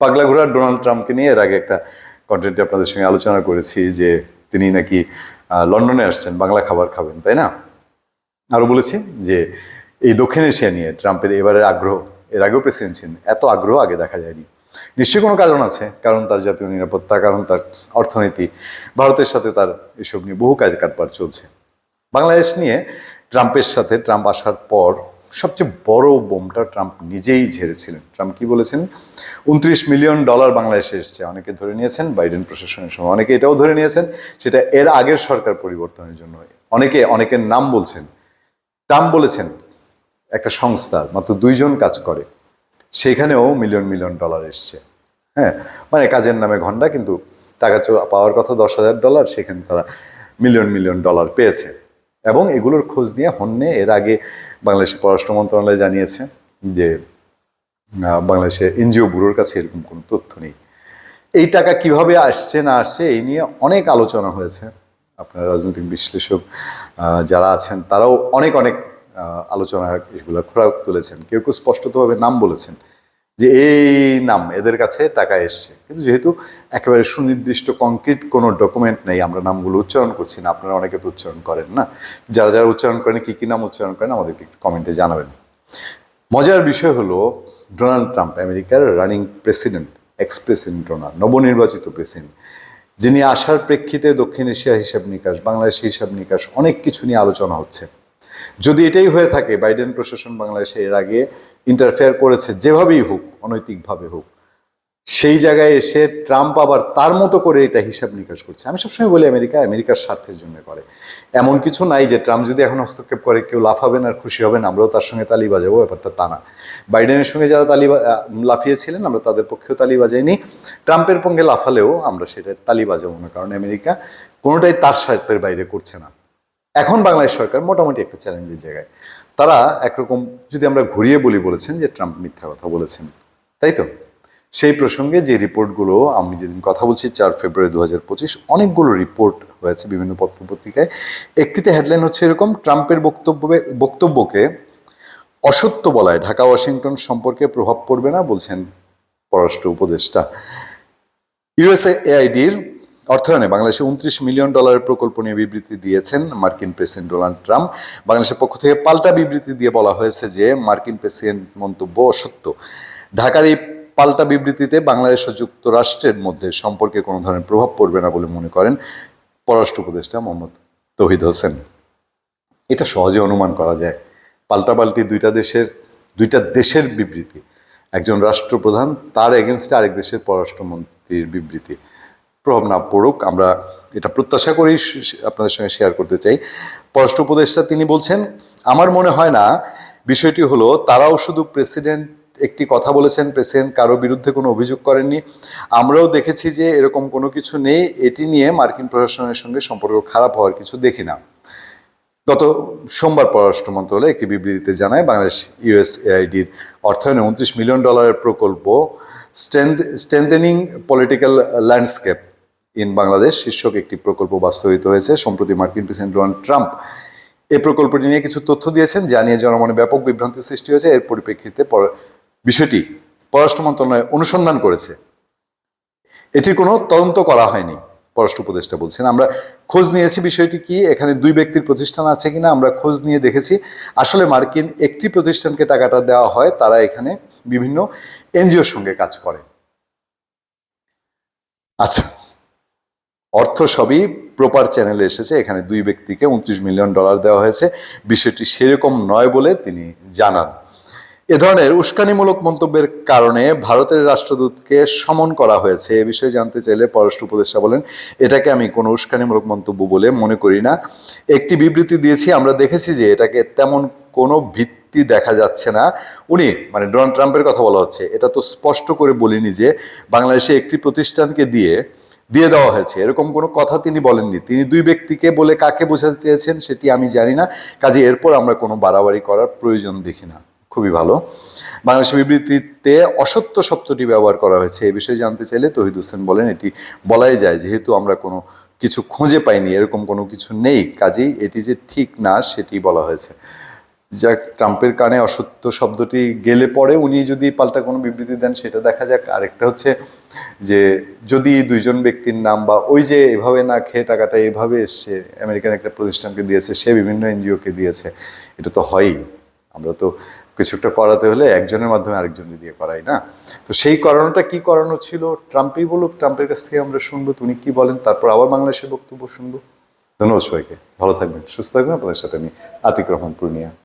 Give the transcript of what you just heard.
পাগলা ঘোড়ার ডোনাল্ড ট্রাম্পকে নিয়ে এর আগে একটা কন্টেন্টে আপনাদের সঙ্গে আলোচনা করেছি যে তিনি নাকি লন্ডনে আসছেন, বাংলা খাবার খাবেন, তাই না? আরও বলেছি যে এই দক্ষিণ এশিয়া নিয়ে ট্রাম্পের এবারের আগ্রহ, এর আগেও প্রেসিডেন্ট ছিলেন, এত আগ্রহ আগে দেখা যায়নি। নিশ্চয়ই কোনো কারণ আছে, কারণ তার জাতীয় নিরাপত্তা, কারণ তার অর্থনীতি, ভারতের সাথে তার এসব নিয়ে বহু কাজ কারবার চলছে। বাংলাদেশ নিয়ে ট্রাম্পের সাথে, ট্রাম্প আসার পর সবচেয়ে বড় বোমটা ট্রাম্প নিজেই ঝেড়েছিলেন। ট্রাম্প কি বলেছেন? উনত্রিশ মিলিয়ন ডলার বাংলাদেশে এসছে, অনেকে ধরে নিয়েছেন, বাইডেন প্রশাসনের সময় অনেকে এটাও ধরে নিয়েছেন, সেটা এর আগের সরকার পরিবর্তনের জন্য। অনেকে, অনেকের নাম বলছেন। ট্রাম্প বলেছেন, একটা সংস্থা মাত্র দুইজন কাজ করে, সেখানেও মিলিয়ন মিলিয়ন ডলার এসছে। হ্যাঁ মানে কাজের নামে ঘণ্টা, কিন্তু টাকা পাওয়ার কথা দশ হাজার ডলার, সেখানে তারা মিলিয়ন মিলিয়ন ডলার পেয়েছে। এবং এগুলোর খোঁজ নিয়ে হন্যে এর আগে বাংলাদেশের পররাষ্ট্র মন্ত্রণালয় জানিয়েছে যে বাংলাদেশের এনজিও ব্যুরোর কাছে এরকম কোনো তথ্য নেই। এই টাকা কীভাবে আসছে না আসছে এই নিয়ে অনেক আলোচনা হয়েছে। আপনার রাজনৈতিক বিশ্লেষক যারা আছেন তারাও অনেক অনেক আলোচনা এগুলো খোরাক তুলেছেন। কেউ কেউ স্পষ্টতভাবে নাম বলেছেন। যে এই নাম, এদের কাছে টাকা এসছে। কিন্তু যেহেতু একেবারে সুনির্দিষ্ট কংক্রিট কোনো ডকুমেন্ট নেই, আমরা নামগুলো উচ্চারণ করছি না, আপনারা অনেকে তো উচ্চারণ করেন না। যারা যারা উচ্চারণ করেন, কী কী নাম উচ্চারণ করেন, আমাদেরকে একটু কমেন্টে জানাবেন। মজার বিষয় হলো ডোনাল্ড ট্রাম্প আমেরিকার running president ex president Donald, নবনির্বাচিত প্রেসিডেন্ট যিনি আসার প্রেক্ষিতে দক্ষিণ এশিয়া হিসাব নিকাশ বাংলাদেশে হিসাব নিকাশ, অনেক কিছু নিয়ে আলোচনা হচ্ছে। যদি এটাই হয়ে থাকে, বাইডেন প্রশাসন বাংলাদেশে এর আগে ইন্টারফেয়ার করেছে যেভাবেই হোক, অনৈতিকভাবে হোক, সেই জায়গায় এসে ট্রাম্প আবার তার মতো করে এটা হিসাব নিকাশ করছে। আমি সবসময় বলি আমেরিকা, আমেরিকার স্বার্থের জন্য করে। এমন কিছু নাই যে ট্রাম্প যদি এখন হস্তক্ষেপ করে, কেউ লাফাবেন আর খুশি হবেন, আমরাও তার সঙ্গে তালি বাজাবো, ব্যাপারটা তা না। বাইডেনের সঙ্গে যারা তালি লাফিয়েছিলেন, আমরা তাদের পক্ষেও তালি বাজাইনি। ট্রাম্পের পক্ষে লাফালেও আমরা সেটা তালি বাজাবো না, কারণ আমেরিকা কোনোটাই তার স্বার্থের বাইরে করছে না। এখন বাংলাদেশ সরকার মোটামুটি একটা চ্যালেঞ্জের জায়গায়। তারা একরকম যদি আমরা ঘুরিয়ে বলি বলেছেন যে ট্রাম্প মিথ্যা কথা বলেছেন। তাই তো? সেই প্রসঙ্গে যে রিপোর্টগুলো আমি যেদিন কথা বলছি চার ফেব্রুয়ারি দু হাজার পঁচিশ, অনেকগুলো রিপোর্ট হয়েছে বিভিন্ন পত্রপত্রিকায়। একটিতে হেডলাইন হচ্ছে এরকম, ট্রাম্পের বক্তব্য বক্তব্যকে অসত্য বলায় ঢাকা, ওয়াশিংটন সম্পর্কে প্রভাব পড়বে না, বলছেন পররাষ্ট্র উপদেষ্টা। ইউএসএ এআইডির অর্থায়নে বাংলাদেশে উনত্রিশ মিলিয়ন ডলারের প্রকল্প নিয়ে বিবৃতি দিয়েছেন মার্কিন প্রেসিডেন্ট ডোনাল্ড ট্রাম্প। বাংলাদেশের পক্ষ থেকে পাল্টা বিবৃতি দিয়ে বলা হয়েছে যে মার্কিন প্রেসিডেন্ট মন্তব্য অসত্য। ঢাকার এই পাল্টা বিবৃতিতে বাংলাদেশ ও যুক্তরাষ্ট্রের মধ্যে সম্পর্কে কোনো ধরনের প্রভাব পড়বে না বলে মনে করেন পররাষ্ট্র উপদেষ্টা মোহাম্মদ তহিদ হোসেন। এটা সহজে অনুমান করা যায়। পাল্টাপাল্টি দুইটা দেশের দুইটা দেশের বিবৃতি। একজন রাষ্ট্রপ্রধান, তার এগেনস্টে আরেক দেশের পররাষ্ট্রমন্ত্রীর বিবৃতি। প্রভাব না পড়ুক, আমরা এটা প্রত্যাশা শ- আপনাদের সঙ্গে শেয়ার করতে চাই। পররাষ্ট্র উপদেষ্টা তিনি বলছেন, আমার মনে হয় না, বিষয়টি হলো তারাও শুধু প্রেসিডেন্ট একটি কথা বলেছেন প্রেসিডেন্ট কারও বিরুদ্ধে কোনো অভিযোগ করেননি। আমরাও দেখেছি যে এরকম কোনো কিছু নেই, এটি নিয়ে মার্কিন প্রশাসনের সঙ্গে সম্পর্ক খারাপ হওয়ার কিছু দেখি না। গত সোমবার পররাষ্ট্র মন্ত্রণালয় একটি বিবৃতিতে জানায়, বাংলাদেশ ইউএসএআইডির অর্থায়নে উনত্রিশ মিলিয়ন ডলারের প্রকল্প strengthening political landscape in Bangladesh শীর্ষক একটি প্রকল্প বাস্তবায়িত হয়েছে। সম্প্রতি মার্কিন প্রেসিডেন্ট ডোনাল্ড ট্রাম্প এই প্রকল্পটি নিয়ে কিছু তথ্য দিয়েছেন, যা নিয়ে জনমনে ব্যাপক বিভ্রান্তি সৃষ্টি হয়েছে। এর পরিপ্রেক্ষিতে পর- বিষয়টি পররাষ্ট্র মন্ত্রণালয় অনুসন্ধান করেছে। এটির কোনো তদন্ত করা হয়নি, পররাষ্ট্র উপদেষ্টা বলছেন। আমরা খোঁজ নিয়েছি বিষয়টি কি, এখানে দুই ব্যক্তির প্রতিষ্ঠান আছে কিনা, আমরা খোঁজ নিয়ে দেখেছি। আসলে মার্কিন একটি প্রতিষ্ঠানকে টাকাটা দেওয়া হয়, তারা এখানে বিভিন্ন এনজিওর সঙ্গে কাজ করে। আচ্ছা অর্থ সবই প্রপার চ্যানেলে এসেছে। এখানে দুই ব্যক্তিকে উনত্রিশ মিলিয়ন ডলার দেওয়া হয়েছে। বিষয়টি সেরকম নয় বলে তিনি জানান। এ ধরনের উস্কানিমূলক মন্তব্যের কারণে ভারতের রাষ্ট্রদূতকে সমন করা হয়েছে। এ বিষয়ে জানতে চাইলে পররাষ্ট্র উপদেষ্টা বলেন, এটাকে আমি কোনো উস্কানিমূলক মন্তব্য বলে মনে করি না। একটি বিবৃতি দিয়েছি, আমরা দেখেছি যে এটাকে তেমন কোনো ভিত্তি দেখা যাচ্ছে না। উনি মানে ডোনাল্ড ট্রাম্পের কথা বলা হচ্ছে। এটা তো স্পষ্ট করে বলিনি যে বাংলাদেশে একটি প্রতিষ্ঠানকে দিয়ে দিয়ে দেওয়া হয়েছে। এরকম কোনো কথা তিনি বলেননি। তিনি দুই ব্যক্তিকে বলে কাকে বোঝাতে চেয়েছেন সেটি আমি জানি না। কাজে এরপর আমরা কোনো বাড়াবাড়ি করার প্রয়োজন দেখি না। খুবই ভালো। বাংলাদেশের বিবৃতিতে অসত্য শব্দটি ব্যবহার করা হয়েছে। এ বিষয়ে জানতে চাইলে তহিদ হোসেন বলেন, এটি বলাই যায় যেহেতু আমরা কোনো কিছু খুঁজে পাইনি। এরকম কোনো কিছু নেই। কাজেই এটি যে ঠিক না, সেটি বলা হয়েছে। যাক, ট্রাম্পের কানে অসত্য শব্দটি গেলে পরে উনি যদি পাল্টা কোনো বিবৃতি দেন, সেটা দেখা যাক। আরেকটা হচ্ছে যে, যদি দুইজন ব্যক্তির নাম বা ওই যে এভাবে না খেয়ে টাকাটা এভাবে এসছে আমেরিকান একটা প্রতিষ্ঠানকে দিয়েছে, সে বিভিন্ন এনজিওকে দিয়েছে, এটা তো হয়ই। আমরা তো কিছু একটা করাতে হলে একজনের মাধ্যমে আরেকজনের দিয়ে করাই, না? তো সেই করানোটা কি করানো ছিল? ট্রাম্পই বলুক, ট্রাম্পের কাছ থেকে আমরা শুনব তিনি কি বলেন? তারপর আবার বাংলাদেশের বক্তব্য শুনব। ধন্যবাদ সবাইকে। ভালো থাকবেন, সুস্থ থাকবেন। আপনাদের সাথে আমি আতিক রহমান, পূর্ণিয়া।